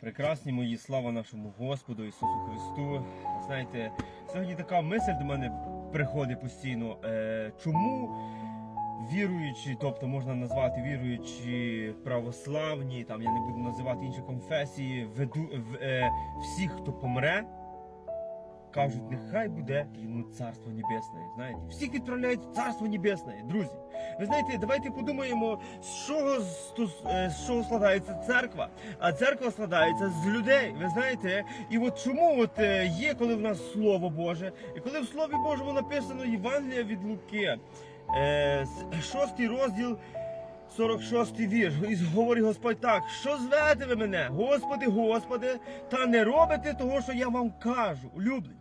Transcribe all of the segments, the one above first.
Прекрасні мої, слава нашому Господу Ісусу Христу. Знаєте, сьогодні така мисль до мене приходить постійно. Е, чому віруючі, тобто можна назвати віруючі православні, там я не буду називати інші конфесії, веду, в, е, всіх, хто помре, кажуть, нехай буде йому царство небесне. Знаєте, всіх відправляють в царство небесне, друзі. Ви знаєте, давайте подумаємо, з чого, е, з чого складається церква. А церква складається з людей. Ви знаєте, і от чому от е, є, коли в нас Слово Боже, і коли в Слові Божому написано Євангелія від Луки, е, шостий розділ. 46 вірш. І говорить Господь так: що звете ви мене, Господи, Господи, та не робите того, що я вам кажу, улюблені.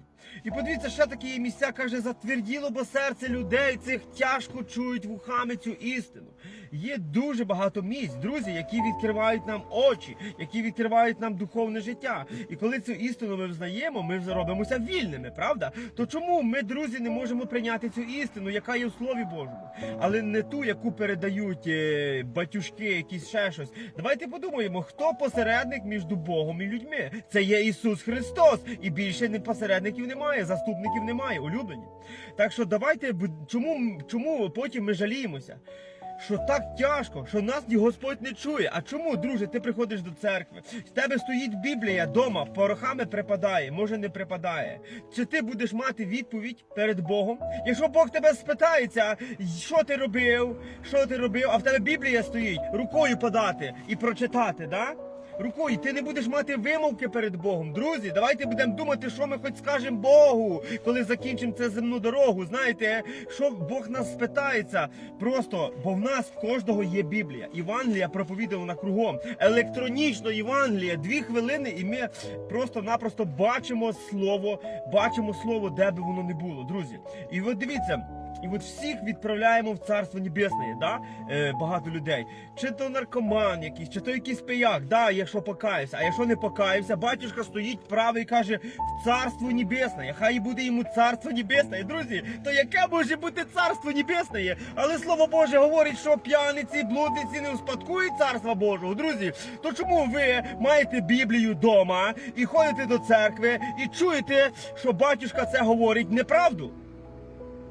І подивіться, ще такі місця каже, затверділо, бо серце людей цих тяжко чують вухами цю істину. Є дуже багато місць, друзі, які відкривають нам очі, які відкривають нам духовне життя. І коли цю істину ми взнаємо, ми вже робимося вільними, правда? То чому ми, друзі, не можемо прийняти цю істину, яка є в Слові Божому, але не ту, яку передають е, батюшки, якісь ще щось. Давайте подумаємо, хто посередник між Богом і людьми. Це є Ісус Христос, і більше не посередників немає, заступників немає, улюблені. Так що давайте чому, чому потім ми жаліємося? Що так тяжко, що нас Господь не чує. А чому, друже, ти приходиш до церкви? В тебе стоїть Біблія дома, порохами припадає, може не припадає. Чи ти будеш мати відповідь перед Богом? Якщо Бог тебе спитається, що ти робив, що ти робив, а в тебе Біблія стоїть, рукою подати і прочитати, да? Рукою, ти не будеш мати вимовки перед Богом. Друзі, давайте будемо думати, що ми хоч скажемо Богу, коли закінчимо цю земну дорогу. Знаєте, що Бог нас спитається. Просто, бо в нас в кожного є Біблія. Євангелія проповідувана кругом. Електронічно Євангелія, дві хвилини, і ми просто-напросто бачимо слово, бачимо слово, де би воно не було, друзі. І от дивіться. І от всіх відправляємо в царство небесне, да? е, багато людей. Чи то наркоман якийсь, чи то якийсь пияк, да, якщо покаявся. А якщо не покаявся, батюшка стоїть правий і каже в царство небесне. Хай буде йому царство небесне. Друзі, то яке може бути царство небесне? Але слово Боже говорить, що п'яниці, блудниці не успадкують царства Божого. Друзі, то чому ви маєте Біблію вдома і ходите до церкви і чуєте, що батюшка це говорить неправду?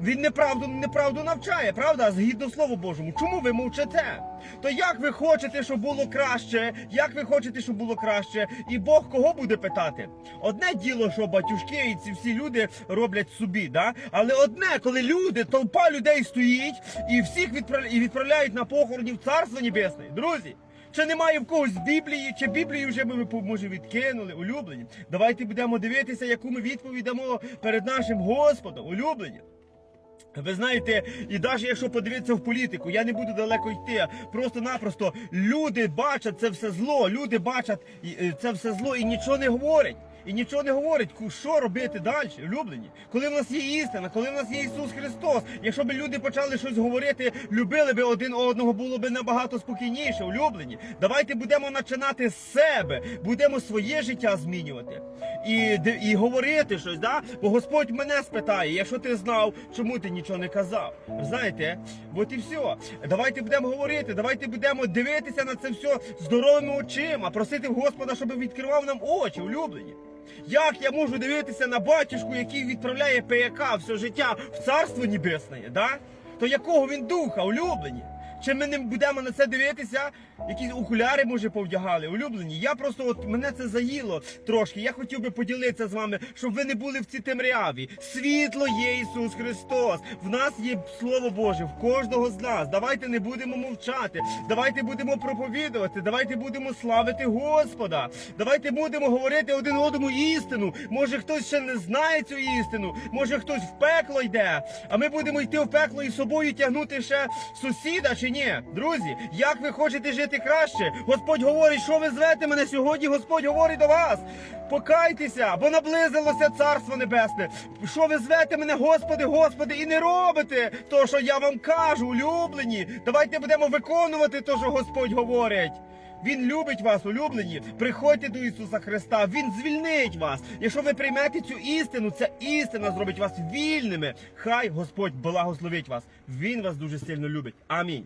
Він неправду неправду навчає, правда? Згідно Слову Божому. Чому ви мовчите? То як ви хочете, щоб було краще? Як ви хочете, щоб було краще? І Бог кого буде питати? Одне діло, що батюшки і ці всі люди роблять собі, да? Але одне, коли люди, толпа людей стоїть і всіх відправляють, і відправляють на похороні в Царство Небесне. Друзі. Чи немає в когось Біблії, чи Біблію вже ми може відкинули, улюблені? Давайте будемо дивитися, яку ми відповідь дамо перед нашим Господом, улюблені. Ви знаєте, і навіть якщо подивитися в політику, я не буду далеко йти. Просто-напросто люди бачать це все зло, люди бачать е, це все зло і нічого не говорять. І нічого не говорять, ку- що робити далі, улюблені. Коли в нас є істина, коли в нас є Ісус Христос, якщо б люди почали щось говорити, любили би один одного, було б набагато спокійніше, улюблені. Давайте будемо починати з себе, будемо своє життя змінювати і, і говорити щось, да? Бо Господь мене спитає, якщо ти знав, чому ти нічого не казав. Знаєте, от і все. Давайте будемо говорити, давайте будемо дивитися на це все здоровими очима, просити в Господа, щоб відкривав нам очі, улюблені. Як я можу дивитися на батюшку, який відправляє пияка все життя в царство небесне, да? То якого він духа, улюблені? Чи ми не будемо на це дивитися? Якісь окуляри, може, повдягали, улюблені. Я просто от мене це заїло трошки. Я хотів би поділитися з вами, щоб ви не були в цій темряві. Світло є Ісус Христос. В нас є Слово Боже, в кожного з нас. Давайте не будемо мовчати. Давайте будемо проповідувати. Давайте будемо славити Господа. Давайте будемо говорити один одному істину. Може, хтось ще не знає цю істину, може хтось в пекло йде. А ми будемо йти в пекло і собою тягнути ще сусіда чи ні? Друзі, як ви хочете жити краще? Господь говорить, що ви звете мене сьогодні. Господь говорить до вас. Покайтеся, бо наблизилося Царство Небесне. Що ви звете мене, Господи, Господи, і не робите то, що я вам кажу, улюблені. Давайте будемо виконувати те, що Господь говорить. Він любить вас, улюблені. Приходьте до Ісуса Христа, Він звільнить вас. Якщо ви приймете цю істину, ця істина зробить вас вільними. Хай Господь благословить вас. Він вас дуже сильно любить. Амінь.